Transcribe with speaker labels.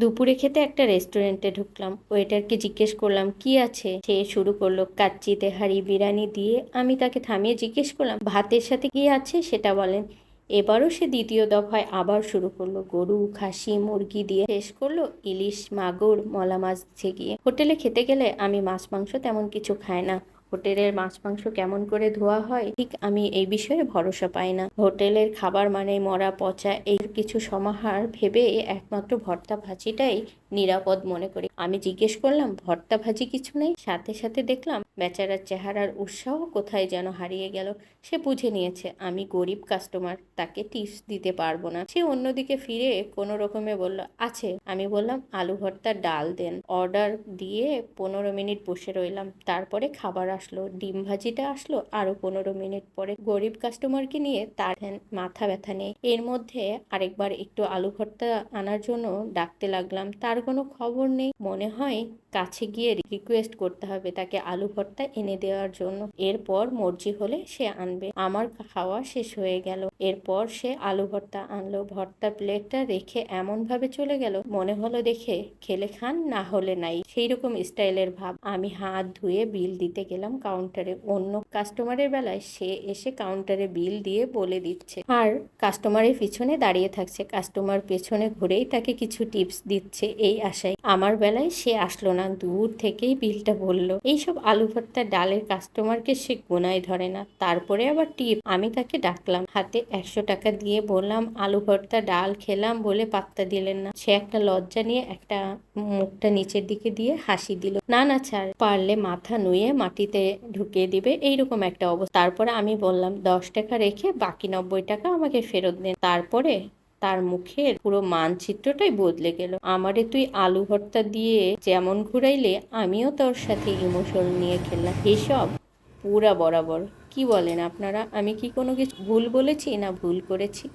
Speaker 1: দুপুরে খেতে একটা রেস্টুরেন্টে ঢুকলাম। ওয়েটারকে জিজ্ঞেস করলাম, কি আছে? সে শুরু করল কাচ্চি তেহারি বিরিয়ানি দিয়ে আমি তাকে থামিয়ে জিজ্ঞেস করলাম, ভাতের সাথে কি আছে? সেটা বলেন। এবারও সে দ্বিতীয় দফায় আবার শুরু করল, গরু, খাসি, মুরগি দিয়ে। শেষ করল, ইলিশ, মাগুর, মলা মাছ গিয়ে হোটেলে খেতে গেলে আমি মাছ, মাংস তেমন কিছু খাই না। হোটেলের মাছ মাংস কেমন করে ধোয়া হয়, ঠিক আমি এই বিষয়ে ভরসা পাই না। হোটেলের খাবার মানে মরা, পচা এই কিছু সমাহার ভেবে একমাত্র ভর্তা ভাজিটাই নিরাপদ মনে করি। আমি জিজ্ঞেস করলাম, ভর্তা ভাজি কিছু নেই? সাথে সাথে দেখলাম, বেচারার চেহারার উৎসাহ কোথায় যেন হারিয়ে গেল। সে বুঝে নিয়েছে, আমি গরিব কাস্টমার তাকে টিপস দিতে পারব না। সে অন্যদিকে ফিরে কোনো রকমে বলল, আছে। আমি বললাম, আলু ভর্তা ডাল দেন। অর্ডার দিয়ে পনেরো মিনিট বসে রইলাম। তারপরে খাবার আসলো, ডিম ভাজিটা আসলো, আরও পনেরো মিনিট পরে গরিব কাস্টমারকে নিয়ে তার মাথা ব্যথা নেই। এর মধ্যে আরেকবার একটু আলু ভর্তা আনার জন্য ডাকতে লাগলাম। তার কোনো খবর নেই। মনে হয় কাছে গিয়ে রিকোয়েস্ট করতে হবে তাকে আলু ভর্তা এনে দেওয়ার জন্য। এরপর মর্জি হলে সে আনবে। আমার খাওয়া শেষ হয়ে গেল। এরপর সে আলু ভর্তা আনলো। ভর্তা প্লেটটা রেখে এমন ভাবে চলে গেল, মনে হলো দেখে খেলে খান, না হলে নাই। সেই রকম স্টাইলের ভাব। আমি হাত ধুয়ে বিল দিতে গেলাম কাউন্টারে অন্য কাস্টমারের বেলায় সে এসে কাউন্টারে বিল দিয়ে বলে দিচ্ছে, আর কাস্টমারের পিছনে দাঁড়িয়ে থাকছে। কাস্টমার পেছনে ঘুরেই তাকে কিছু টিপস দিচ্ছে। এই আশায়। আমার বেলায় সে আসলো না, দূর থেকেই বিলটা বলল এইসব আলু ভর্তা ডালের কাস্টমারকে সে গোনায় ধরে না। তারপরে আবার টিপ, আমি তাকে ডাকলাম। হাতে একশো টাকা দিয়ে বললাম আলু ভর্তা ডাল খেলাম বলে পাত্তা দিলেন না। সে একটা লজ্জা নিয়ে একটা মুখটা নিচের দিকে দিয়ে হাসি দিল। না না ছাড় পারলে মাথা নুয়ে মাটিতে ঢুকিয়ে দিবে। এইরকম একটা অবস্থা। তারপরে আমি বললাম, দশ টাকা রেখে বাকি নব্বই টাকা আমাকে ফেরত দেন। তারপরে তার মুখের পুরো মানচিত্রটাই বদলে গেল। আমারে তুই আলু ভর্তা দিয়ে যেমন ঘুরাইলে, আমিও তোর সাথে ইমোশন নিয়ে খেললাম। এসব পুরা বরাবর। কি বলেন আপনারা? আমি কি কোনো কিছু ভুল বলেছি না ভুল করেছি?